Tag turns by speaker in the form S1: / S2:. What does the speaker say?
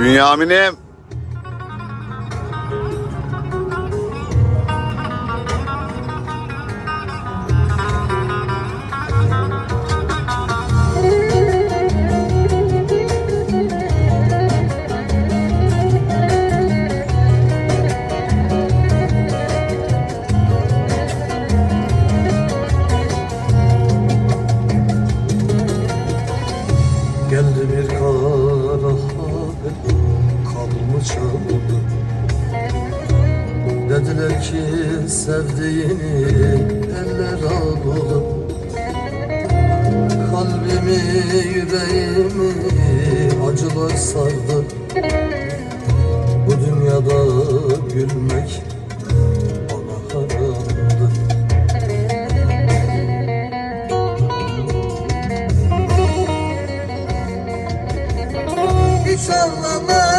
S1: Bünyamin'im.
S2: Geldi bir çaldı Dediler ki sevdiğini eller aldı Kalbimi yüreğimi acılar sardı. Bu dünyada gülmek bana haramdı. Hiç ağlama